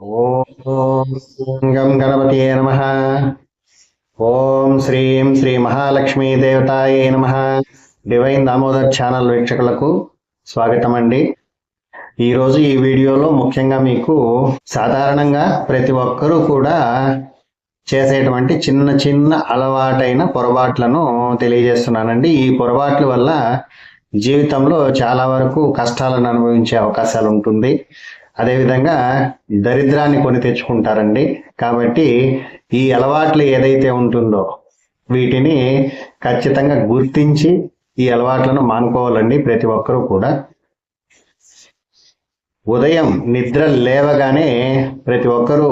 ఓం గం గణపతియే నమ. ఓం శ్రీం శ్రీ మహాలక్ష్మీ దేవతాయే నమ. డివైన్ దామోదర్ ఛానల్ వీక్షకులకు స్వాగతం అండి ఈరోజు ఈ వీడియోలో ముఖ్యంగా మీకు సాధారణంగా ప్రతి ఒక్కరూ కూడా చేసేటువంటి చిన్న చిన్న అలవాటైన పొరపాట్లను తెలియజేస్తున్నానండి. ఈ పొరపాట్ల వల్ల జీవితంలో చాలా వరకు కష్టాలను అనుభవించే అవకాశాలు ఉంటుంది. అదేవిధంగా దరిద్రాన్ని కొని తెచ్చుకుంటారండి. కాబట్టి ఈ అలవాట్లు ఏదైతే ఉంటుందో వీటిని ఖచ్చితంగా గుర్తించి ఈ అలవాట్లను మానుకోవాలండి ప్రతి ఒక్కరూ కూడా. ఉదయం నిద్ర లేవగానే ప్రతి ఒక్కరూ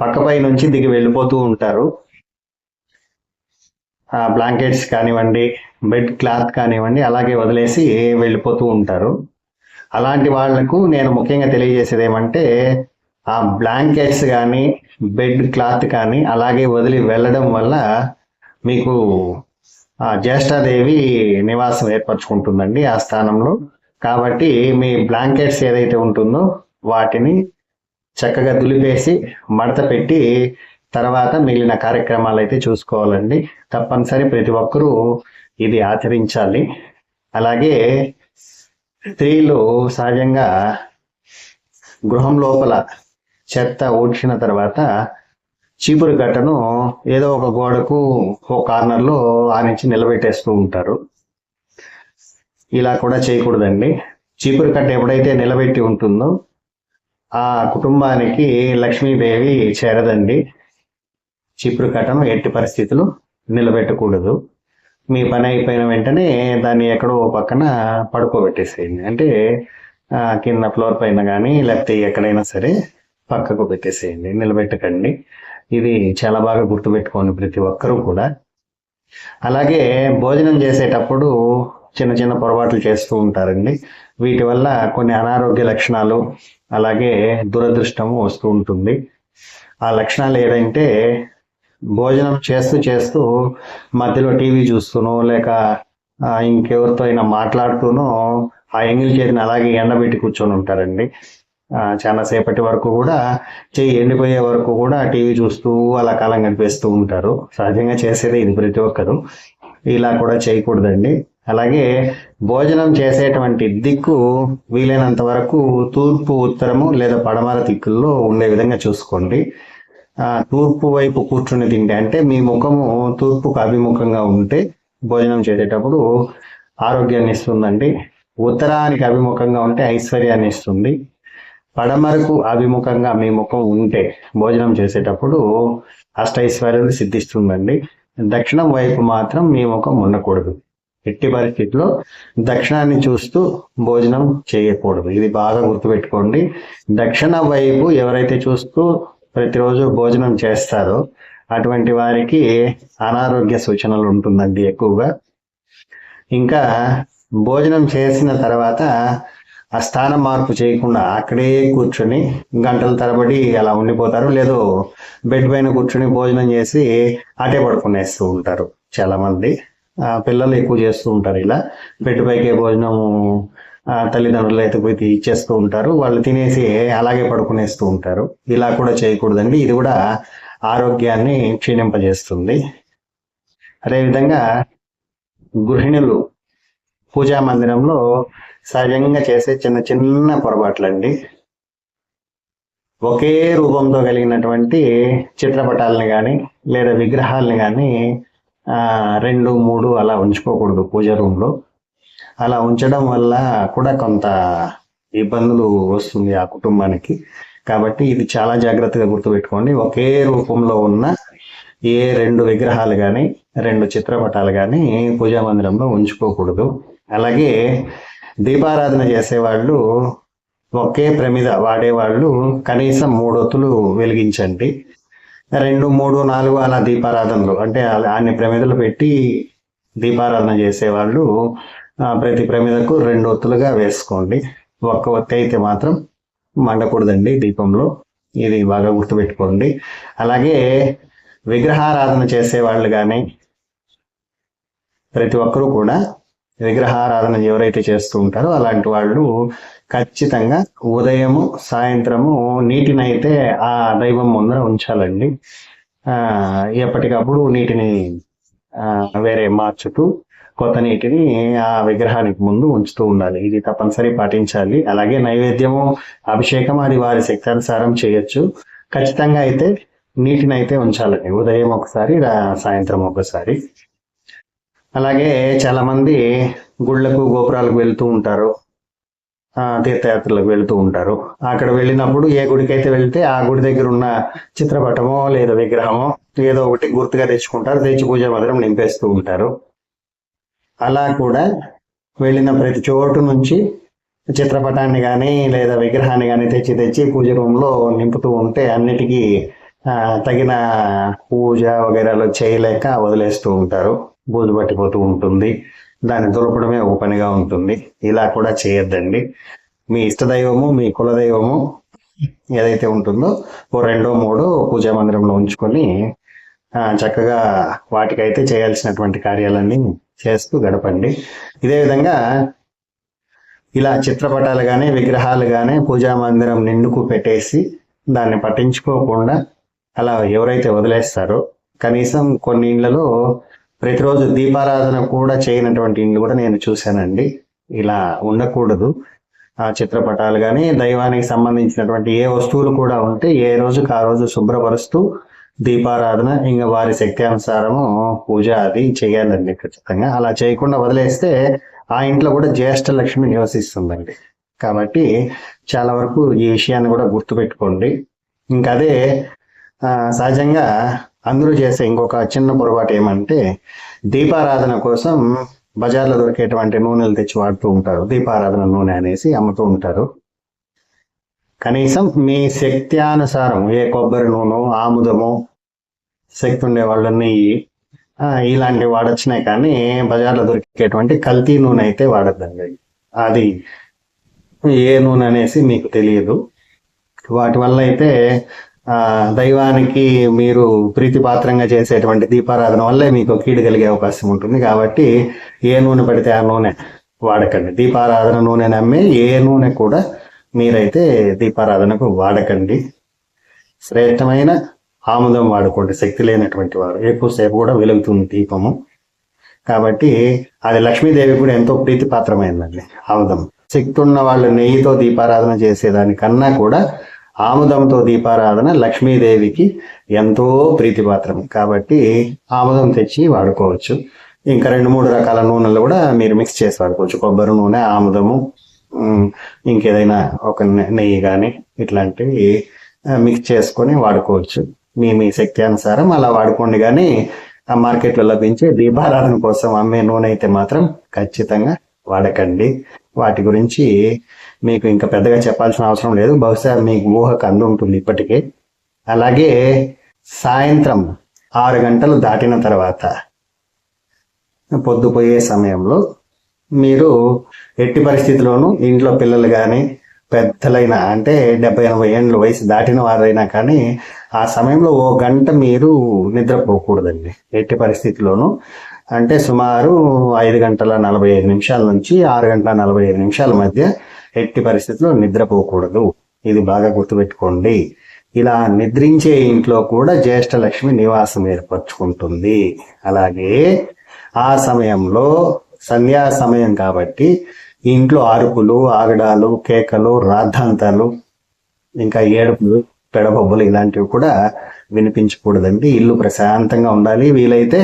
పక్కపై నుంచి దిగి వెళ్ళిపోతూ ఉంటారు. బ్లాంకెట్స్ కానివ్వండి బెడ్ క్లాత్ కానివ్వండి అలాగే వదిలేసి వెళ్ళిపోతూ ఉంటారు. అలాంటి వాళ్ళకు నేను ముఖ్యంగా తెలియజేసేది ఏమంటే ఆ బ్లాంకెట్స్ కానీ బెడ్ క్లాత్ కానీ అలాగే వదిలి వెళ్ళడం వల్ల మీకు ఆ జ్యేష్ఠాదేవి నివాసం ఏర్పరచుకుంటుందండి ఆ స్థానంలో. కాబట్టి మీ బ్లాంకెట్స్ ఏదైతే ఉంటుందో వాటిని చక్కగా దులిపేసి మడత పెట్టి తర్వాత మిగిలిన కార్యక్రమాలు అయితే చూసుకోవాలండి. తప్పనిసరి ప్రతి ఒక్కరూ ఇది ఆచరించాలి. అలాగే స్త్రీలు సహజంగా గృహం లోపల చెత్త ఊడ్చిన తర్వాత చీపురు గట్టను ఏదో ఒక గోడకు ఒక కార్నర్లో ఆనించి నిలబెట్టేస్తూ ఉంటారు. ఇలా కూడా చేయకూడదండి. చీపురు కట్ట ఎప్పుడైతే నిలబెట్టి ఉంటుందో ఆ కుటుంబానికి లక్ష్మీదేవి చేరదండి. చిప్పుడు కట్టను ఎట్టి పరిస్థితులు నిలబెట్టకూడదు. మీ పని అయిపోయిన వెంటనే దాన్ని ఎక్కడో ఓ పక్కన పడుకోబెట్టేసేయండి. అంటే కింద ఫ్లోర్ పైన కానీ లేకపోతే ఎక్కడైనా సరే పక్కకు పెట్టేసేయండి. నిలబెట్టకండి. ఇది చాలా బాగా గుర్తుపెట్టుకోండి ప్రతి ఒక్కరూ కూడా. అలాగే భోజనం చేసేటప్పుడు చిన్న చిన్న పొరపాట్లు చేస్తూ ఉంటారండి. వీటి వల్ల కొన్ని అనారోగ్య లక్షణాలు అలాగే దురదృష్టము వస్తూ ఉంటుంది. ఆ లక్షణాలు ఏదంటే భోజనం చేస్తూ చేస్తూ మధ్యలో టీవీ చూస్తూనో లేక ఇంకెవరితో అయినా మాట్లాడుతూనో ఆ ఎంగిల్ చేతిని అలాగే ఎండబెట్టి కూర్చొని ఉంటారండి. చాలా సేపటి వరకు కూడా చెయ్యి ఎండిపోయే వరకు కూడా టీవీ చూస్తూ అలా కాలం గడిపేస్తూ ఉంటారు. సహజంగా చేసేది ఇది ప్రతి ఒక్కరు. ఇలా కూడా చేయకూడదండి. అలాగే భోజనం చేసేటువంటి దిక్కు వీలైనంత వరకు తూర్పు ఉత్తరము లేదా పడమర దిక్కుల్లో ఉండే విధంగా చూసుకోండి. తూర్పు వైపు కూర్చుని తింటే అంటే మీ ముఖము తూర్పుకు అభిముఖంగా ఉంటే భోజనం చేసేటప్పుడు ఆరోగ్యాన్ని ఇస్తుందండి. ఉత్తరానికి అభిముఖంగా ఉంటే ఐశ్వర్యాన్ని ఇస్తుంది. పడమరకు అభిముఖంగా మీ ముఖం ఉంటే భోజనం చేసేటప్పుడు అష్టైశ్వర్యాలు సిద్ధిస్తుందండి. దక్షిణం వైపు మాత్రం మీ ముఖం ఉండకూడదు. ఎట్టి పరిస్థితిలో దక్షిణాన్ని చూస్తూ భోజనం చేయకూడదు. ఇది బాగా గుర్తుపెట్టుకోండి. దక్షిణ వైపు ఎవరైతే చూస్తూ ప్రతిరోజు భోజనం చేస్తారు. అటువంటి వారికి అనారోగ్య సూచనలు ఉంటుందండి ఎక్కువగా. ఇంకా భోజనం చేసిన తర్వాత ఆ స్థానం మార్పు చేయకుండా అక్కడే కూర్చొని గంటల తరబడి అలా ఉండిపోతారు. లేదు బెడ్ పైన కూర్చొని భోజనం చేసి అటే పడుకునేస్తూ ఉంటారు చాలామంది. పిల్లలు ఎక్కువ చేస్తూ ఉంటారు ఇలా. బెడ్ పైకే భోజనం తల్లిదండ్రులు అయితే పోయి ఇచ్చేస్తూ ఉంటారు. వాళ్ళు తినేసి అలాగే పడుకునేస్తూ ఉంటారు. ఇలా కూడా చేయకూడదండి. ఇది కూడా ఆరోగ్యాన్ని క్షీణింపజేస్తుంది. అదేవిధంగా గృహిణులు పూజా మందిరంలో సహజంగా చేసే చిన్న చిన్న పొరపాట్లండి. ఒకే రూపంతో కలిగినటువంటి చిత్రపటాలని కానీ లేదా విగ్రహాలని కానీ రెండు మూడు అలా ఉంచుకోకూడదు పూజ రూమ్లో. అలా ఉంచడం వల్ల కూడా కొంత ఇబ్బందులు వస్తుంది ఆ కుటుంబానికి. కాబట్టి ఇది చాలా జాగ్రత్తగా గుర్తుపెట్టుకోండి. ఒకే రూపంలో ఉన్న ఏ రెండు విగ్రహాలు కానీ రెండు చిత్రపటాలు కానీ పూజా మందిరంలో ఉంచుకోకూడదు. అలాగే దీపారాధన చేసేవాళ్ళు ఒకే ప్రమిద వాడేవాళ్ళు కనీసం మూడొత్తులు వెలిగించండి. రెండు మూడు నాలుగు అలా దీపారాధనలు అంటే అన్ని ప్రమిదలు పెట్టి దీపారాధన చేసేవాళ్ళు ప్రతి ప్రమిదకు రెండు ఒత్తులుగా వేసుకోండి. ఒక్క ఒత్తి అయితే మాత్రం మండకూడదండి దీపంలో. ఇది బాగా గుర్తుపెట్టుకోండి. అలాగే విగ్రహారాధన చేసేవాళ్ళు కానీ ప్రతి ఒక్కరూ కూడా విగ్రహారాధన ఎవరైతే చేస్తూ ఉంటారో అలాంటి వాళ్ళు ఖచ్చితంగా ఉదయము సాయంత్రము నీటినైతే ఆ దైవం ముందర ఉంచాలండి. ఎప్పటికప్పుడు నీటిని వేరే మార్చుతూ కొత్త నీటిని ఆ విగ్రహానికి ముందు ఉంచుతూ ఉండాలి. ఇది తప్పనిసరి పాటించాలి. అలాగే నైవేద్యము అభిషేకం అది వారి శక్తి అనుసారం చేయొచ్చు. ఖచ్చితంగా అయితే నీటిని అయితే ఉంచాలండి. ఉదయం ఒకసారి సాయంత్రం ఒకసారి. అలాగే చాలా మంది గుళ్ళకు గోపురాలకు వెళ్తూ ఉంటారు. ఆ, తీర్థయాత్రలకు వెళ్తూ ఉంటారు. అక్కడ వెళ్ళినప్పుడు ఏ గుడికి అయితే వెళ్తే ఆ గుడి దగ్గర ఉన్న చిత్రపటమో లేదా విగ్రహమో ఏదో ఒకటి గుర్తుగా తెచ్చుకుంటారు. తెచ్చి పూజ మాత్రం నింపేస్తూ ఉంటారు. అలా కూడా వెళ్ళిన ప్రతి చోటు నుంచి చిత్రపటాన్ని కానీ లేదా విగ్రహాన్ని కానీ తెచ్చి తెచ్చి పూజ రూమ్లో నింపుతూ ఉంటే అన్నిటికీ తగిన పూజ వగైరాలు చేయలేక వదిలేస్తూ ఉంటారు. బూజు పట్టిపోతూ ఉంటుంది. దాన్ని దులపడమే ఒక పనిగా ఉంటుంది. ఇలా కూడా చేయొద్దండి. మీ ఇష్టదైవము మీ కులదైవము ఏదైతే ఉంటుందో ఓ రెండో మూడో పూజా మందిరంలో ఉంచుకొని చక్కగా వాటికైతే చేయాల్సినటువంటి కార్యాలన్నీ చేస్తూ గడపండి. ఇదే విధంగా ఇలా చిత్రపటాలు కానీ విగ్రహాలు కానీ పూజా మందిరం నిండుకు పెట్టేసి దాన్ని పట్టించుకోకుండా అలా ఎవరైతే వదిలేస్తారో కనీసం కొన్ని ఇళ్ళలో ప్రతిరోజు దీపారాధన కూడా చేయనటువంటి ఇండ్లు కూడా నేను చూశానండి. ఇలా ఉండకూడదు. ఆ చిత్రపటాలు కానీ దైవానికి సంబంధించినటువంటి ఏ వస్తువులు కూడా ఉంటే ఏ రోజుకు ఆ రోజు శుభ్రపరుస్తూ దీపారాధన ఇంకా వారి శక్తి అనుసారము పూజ అది చేయాలండి ఖచ్చితంగా. అలా చేయకుండా వదిలేస్తే ఆ ఇంట్లో కూడా జ్యేష్ఠ లక్ష్మి నివసిస్తుందండి. కాబట్టి చాలా వరకు ఈ విషయాన్ని కూడా గుర్తుపెట్టుకోండి. ఇంకా అదే సహజంగా అందరూ చేసే ఇంకొక చిన్న పొరపాటు ఏమంటే దీపారాధన కోసం బజార్లో దొరికేటువంటి నూనెలు తెచ్చి వాడుతూ ఉంటారు. దీపారాధన నూనె అనేసి అమ్ముతూ ఉంటారు. కనీసం మీ శక్తి అనుసారం ఏ కొబ్బరి నూనె ఆముదము శక్తి ఉండే వాళ్ళ నెయ్యి ఇలాంటివి వాడొచ్చినాయి కానీ బజార్లో దొరికేటువంటి కల్తీ నూనె అయితే వాడద్దండి. అది ఏ నూనె అనేసి మీకు తెలియదు. వాటి వల్ల అయితే దైవానికి మీరు ప్రీతిపాత్రంగా చేసేటువంటి దీపారాధన వల్లే మీకు కీడు కలిగే అవకాశం ఉంటుంది. కాబట్టి ఏ నూనె పడితే ఆ నూనె వాడకండి. దీపారాధన నూనె నమ్మి ఏ నూనె కూడా మీరైతే దీపారాధనకు వాడకండి. శ్రేష్టమైన ఆముదం వాడుకోండి. శక్తి లేనటువంటి వారు. ఎక్కువసేపు కూడా వెలుగుతుంది దీపము. కాబట్టి అది లక్ష్మీదేవి కూడా ఎంతో ప్రీతిపాత్రమైందండి ఆముదం. శక్తి ఉన్న వాళ్ళు నెయ్యితో దీపారాధన చేసేదానికన్నా కూడా ఆముదంతో దీపారాధన లక్ష్మీదేవికి ఎంతో ప్రీతిపాత్రం కాబట్టి ఆముదం తెచ్చి వాడుకోవచ్చు. ఇంకా రెండు మూడు రకాల నూనెలు కూడా మీరు మిక్స్ చేసి వాడుకోవచ్చు. కొబ్బరి నూనె ఆముదము ఇంకేదైనా ఒక నెయ్యి కానీ ఇట్లాంటివి మిక్స్ చేసుకొని వాడుకోవచ్చు. మీ మీ శక్తి అనుసారం అలా వాడుకోండి కానీ ఆ మార్కెట్లో లభించే దీపారాధన కోసం అమ్మే నూనె అయితే మాత్రం ఖచ్చితంగా వాడకండి. వాటి గురించి మీకు ఇంకా పెద్దగా చెప్పాల్సిన అవసరం లేదు. బహుశా మీకు ఊహకు అందు ఉంటుంది ఇప్పటికే. అలాగే సాయంత్రం ఆరు గంటలు దాటిన తర్వాత పొద్దుపోయే సమయంలో మీరు ఎట్టి పరిస్థితిలోనూ ఇంట్లో పిల్లలు కానీ పెద్దలైన అంటే డెబ్బై ఎనభై ఏండ్ల వయసు దాటిన వారైనా కానీ ఆ సమయంలో ఓ గంట మీరు నిద్రపోకూడదండి. ఎట్టి పరిస్థితిలోనూ అంటే సుమారు ఐదు గంటల నలభై ఐదు నిమిషాల నుంచి ఆరు గంటల నలభై ఐదు నిమిషాల మధ్య ఎట్టి పరిస్థితిలో నిద్రపోకూడదు. ఇది బాగా గుర్తుపెట్టుకోండి. ఇలా నిద్రించే ఇంట్లో కూడా జ్యేష్ఠ లక్ష్మి నివాసం ఏర్పరచుకుంటుంది. అలాగే ఆ సమయంలో సంధ్యా సమయం కాబట్టి ఇంట్లో అరుపులు ఆగడాలు కేకలు రాద్ధాంతాలు ఇంకా ఏడుపులు పెడబొబ్బలు ఇలాంటివి కూడా వినిపించకూడదండి. ఇల్లు ప్రశాంతంగా ఉండాలి. వీలైతే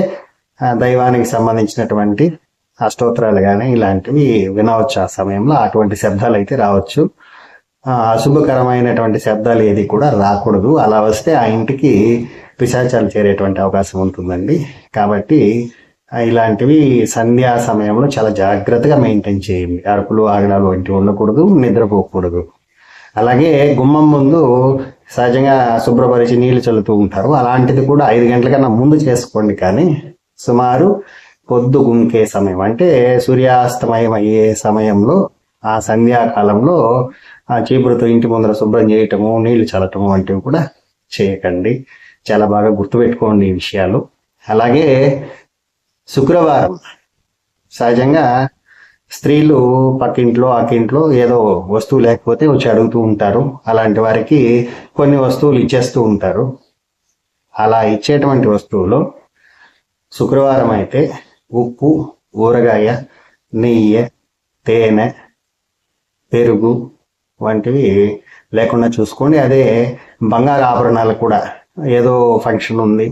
ఆ దైవానికి సంబంధించినటువంటి అష్టోత్తరాలు కానీ ఇలాంటివి వినవచ్చు ఆ సమయంలో. అటువంటి శబ్దాలు అయితే రావచ్చు. అశుభకరమైనటువంటి శబ్దాలు ఏది కూడా రాకూడదు. అలా వస్తే ఆ ఇంటికి పిశాచాలు చేరేటువంటి అవకాశం ఉంటుందండి. కాబట్టి ఇలాంటివి సంధ్యా సమయంలో చాలా జాగ్రత్తగా మెయింటైన్ చేయండి. అరుపులు ఆగడాలు వంటివి ఉండకూడదు నిద్రపోకూడదు. అలాగే గుమ్మం ముందు సహజంగా శుభ్రపరిచి నీళ్ళు చల్లుతూ ఉంటారు. అలాంటిది కూడా ఐదు గంటల కన్నా ముందు చేసుకోండి కానీ సుమారు పొద్దు గుంకే సమయం. అంటే సూర్యాస్తమయం అయ్యే సమయంలో ఆ సంధ్యాకాలంలో ఆ చీపురుతో ఇంటి ముందర శుభ్రం చేయటము నీళ్ళు చల్లటము వంటివి కూడా చేయకండి. చాలా బాగా గుర్తుపెట్టుకోండి ఈ విషయాలు. అలాగే శుక్రవారం. సహజంగా స్త్రీలు పక్కింట్లో అక్కింట్లో ఏదో వస్తువు లేకపోతే వచ్చి అడుగుతూ ఉంటారు. అలాంటి వారికి కొన్ని వస్తువులు ఇచ్చేస్తూ ఉంటారు. అలా ఇచ్చేటువంటి వస్తువులు శుక్రవారం అయితే ఉప్పు ఊరగాయ నెయ్యి తేనె పెరుగు వంటివి లేకుండా చూసుకోండి అదే బంగారు ఆభరణాలు కూడా ఏదో ఫంక్షన్ ఉంది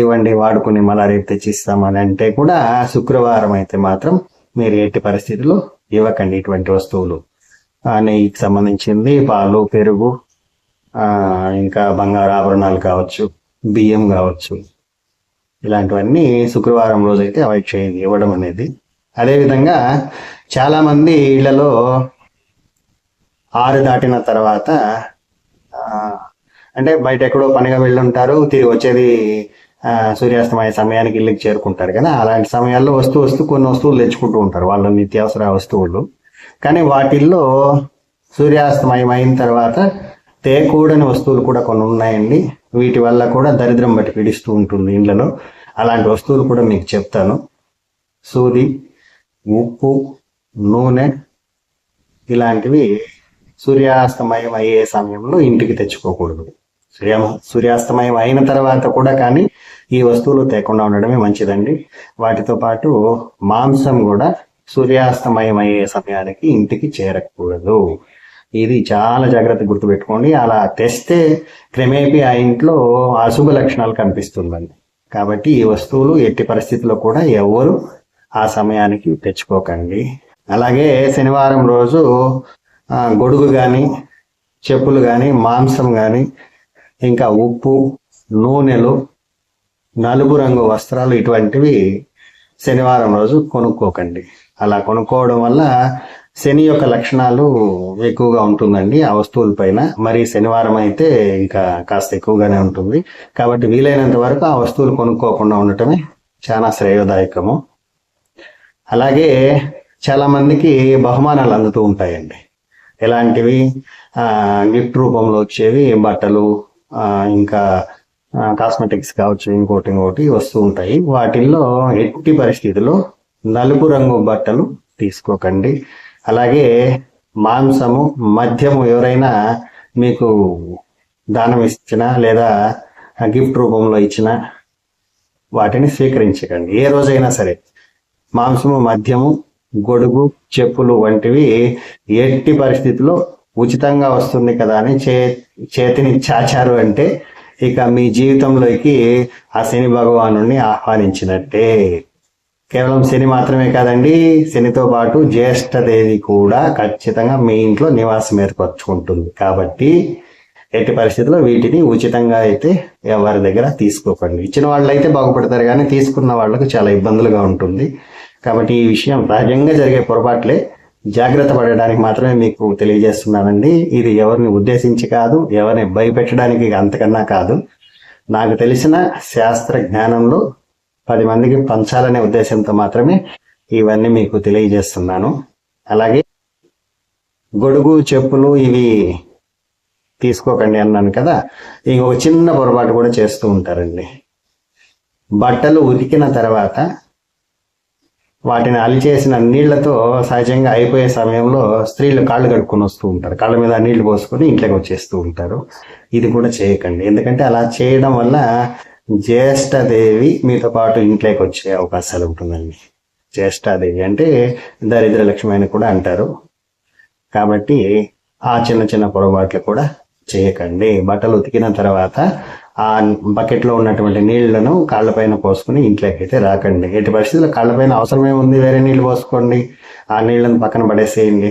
ఇవ్వండి వాడుకుని మళ్ళా రేపు తెచ్చిస్తామని అంటే కూడా శుక్రవారం అయితే మాత్రం మీరు ఎట్టి పరిస్థితుల్లో ఇవ్వకండి ఇటువంటి వస్తువులు. ఆ నెయ్యికి సంబంధించింది పాలు పెరుగు ఇంకా బంగారు ఆభరణాలు కావచ్చు బియ్యం కావచ్చు. ఇలాంటివన్నీ శుక్రవారం రోజైతే అవాయిడ్ చేయండి ఇవ్వడం అనేది. అదేవిధంగా చాలామంది ఇళ్ళలో ఆరు దాటిన తర్వాత అంటే బయట ఎక్కడో పనిగా వెళ్ళుంటారు తిరిగి వచ్చేది సూర్యాస్తమయ సమయానికి ఇల్లుకి చేరుకుంటారు కదా. అలాంటి సమయాల్లో వస్తూ వస్తూ కొన్ని వస్తువులు తెచ్చుకుంటూ ఉంటారు వాళ్ళ నిత్యావసర వస్తువులు. కానీ వాటిల్లో సూర్యాస్తమయం అయిన తర్వాత తేకూడని వస్తువులు కూడా కొన్ని ఉన్నాయండి. వీటి వల్ల కూడా దరిద్రం బట్టి పీడిస్తూ ఉంటుంది ఇండ్లలో. అలాంటి వస్తువులు కూడా మీకు చెప్తాను. సూది ఉప్పు నూనె ఇలాంటివి సూర్యాస్తమయం అయ్యే సమయంలో ఇంటికి తెచ్చుకోకూడదు. సూర్య సూర్యాస్తమయం అయిన తర్వాత కూడా కానీ ఈ వస్తువులు తేకుండా ఉండడమే మంచిదండి. వాటితో పాటు మాంసం కూడా సూర్యాస్తమయం అయ్యే సమయానికి ఇంటికి చేరకూడదు. ఇది చాలా జాగ్రత్త గుర్తుపెట్టుకోండి. అలా తెస్తే క్రమేపీ ఆ ఇంట్లో అశుభ లక్షణాలు కనిపిస్తుందండి. కాబట్టి ఈ వస్తువులు ఎట్టి పరిస్థితుల్లో కూడా ఎవరు ఆ సమయానికి తెచ్చుకోకండి. అలాగే శనివారం రోజు గొడుగు కానీ చెప్పులు కానీ మాంసం కానీ ఇంకా ఉప్పు నూనెలు నలుపు రంగు వస్త్రాలు ఇటువంటివి శనివారం రోజు కొనుక్కోకండి. అలా కొనుక్కోవడం వల్ల శని యొక్క లక్షణాలు ఎక్కువగా ఉంటుందండి ఆ వస్తువుల పైన. మరి శనివారం అయితే ఇంకా కాస్త ఎక్కువగానే ఉంటుంది. కాబట్టి వీలైనంత వరకు ఆ వస్తువులు కొనుక్కోకుండా ఉండటమే చాలా శ్రేయోదాయకము. అలాగే చాలా మందికి బహుమానాలు అందుతూ ఉంటాయండి. ఎలాంటివి? గిఫ్ట్ రూపంలో వచ్చేవి బట్టలు ఇంకా కాస్మెటిక్స్ కావచ్చు ఇంకోటి ఇంకోటి వస్తూ ఉంటాయి. వాటిల్లో ఎట్టి పరిస్థితుల్లో నలుపు రంగు బట్టలు తీసుకోకండి. అలాగే మాంసము మద్యము ఎవరైనా మీకు దానం ఇచ్చినా లేదా గిఫ్ట్ రూపంలో ఇచ్చినా వాటిని స్వీకరించకండి. ఏ రోజైనా సరే. మాంసము మద్యము గొడుగు చెప్పులు వంటివి ఎట్టి పరిస్థితిలో ఉచితంగా వస్తుంది కదా అని చే చేతిని చాచారు అంటే ఇక మీ జీవితంలోకి ఆ శని భగవాను ఆహ్వానించినట్టే. కేవలం శని మాత్రమే కాదండి శనితో పాటు జ్యేష్ఠదేవి కూడా ఖచ్చితంగా మీ ఇంట్లో నివాసం ఏర్పరచుకుంటుంది. కాబట్టి ఎట్టి పరిస్థితుల్లో వీటిని ఉచితంగా అయితే ఎవరి దగ్గర తీసుకోకండి. ఇచ్చిన వాళ్ళు అయితే బాగుపడతారు కానీ తీసుకున్న వాళ్ళకు చాలా ఇబ్బందులుగా ఉంటుంది. కాబట్టి ఈ విషయం సహజంగా జరిగే పొరపాట్లే. జాగ్రత్త పడడానికి మాత్రమే మీకు తెలియజేస్తున్నానండి. ఇది ఎవరిని ఉద్దేశించి కాదు ఎవరిని భయపెట్టడానికి అంతకన్నా కాదు. నాకు తెలిసిన శాస్త్ర జ్ఞానంలో పది మందికి పంచాలనే ఉద్దేశంతో మాత్రమే ఇవన్నీ మీకు తెలియజేస్తున్నాను. అలాగే గొడుగు చెప్పులు ఇవి తీసుకోకండి అన్నాను కదా. ఇంకొక చిన్న పొరపాటు కూడా చేస్తూ ఉంటారండి. బట్టలు ఉతికిన తర్వాత వాటిని అలిచేసిన నీళ్ళతో సహజంగా అయిపోయే సమయంలో స్త్రీలు కాళ్ళు కడుక్కొని వస్తూ ఉంటారు. కాళ్ళ మీద నీళ్ళు పోసుకొని ఇంట్లోకి వచ్చేస్తూ ఉంటారు. ఇది కూడా చేయకండి. ఎందుకంటే అలా చేయడం వల్ల జ్యేష్ఠదేవి మీతో పాటు ఇంట్లోకి వచ్చే అవకాశాలు ఉంటుందండి. జ్యేష్ఠాదేవి అంటే దరిద్ర లక్ష్మి అని కూడా అంటారు. కాబట్టి ఆ చిన్న చిన్న పొరపాట్లు కూడా చేయకండి. బట్టలు ఉతికిన తర్వాత ఆ బకెట్లో ఉన్నటువంటి నీళ్ళను కాళ్ళపైన పోసుకుని ఇంట్లోకి అయితే రాకండి. ఎట్టి పరిస్థితుల్లో కాళ్ళపైన అవసరమే ఉంది వేరే నీళ్ళు పోసుకోండి. ఆ నీళ్ళను పక్కన పడేసేయండి.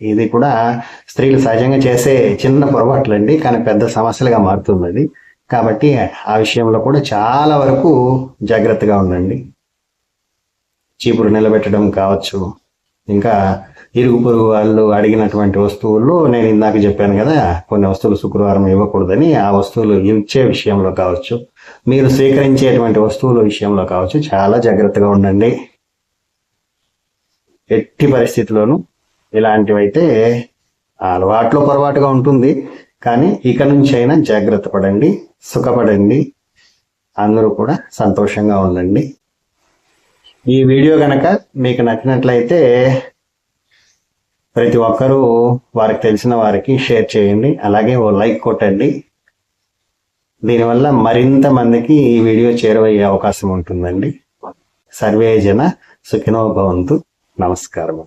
ఇది కూడా స్త్రీలు సహజంగా చేసే చిన్న పొరపాట్లు అండి కానీ పెద్ద సమస్యలుగా మారుతుంది అది కాబట్టి ఆ విషయంలో కూడా చాలా వరకు జాగ్రత్తగా ఉండండి. చీపురు నిలబెట్టడం కావచ్చు ఇంకా ఇరుగు పొరుగు వాళ్ళు అడిగినటువంటి వస్తువుల్లో నేను ఇందాక చెప్పాను కదా కొన్ని వస్తువులు శుక్రవారం ఇవ్వకూడదని ఆ వస్తువులు ఇచ్చే విషయంలో కావచ్చు మీరు స్వీకరించేటువంటి వస్తువుల విషయంలో కావచ్చు చాలా జాగ్రత్తగా ఉండండి. ఎట్టి పరిస్థితిలోనూ ఇలాంటివైతే అలవాట్లో పొరపాటుగా ఉంటుంది కానీ ఇక నుంచి అయినా జాగ్రత్త పడండి సుఖపడండి అందరూ కూడా సంతోషంగా ఉండండి. ఈ వీడియో కనుక మీకు నచ్చినట్లయితే ప్రతి ఒక్కరూ వారికి తెలిసిన వారికి షేర్ చేయండి. అలాగే ఓ లైక్ కొట్టండి. దీనివల్ల మరింత మందికి ఈ వీడియో చేరువయ్యే అవకాశం ఉంటుందండి. సర్వే జన సుఖినో భవంతు. నమస్కారం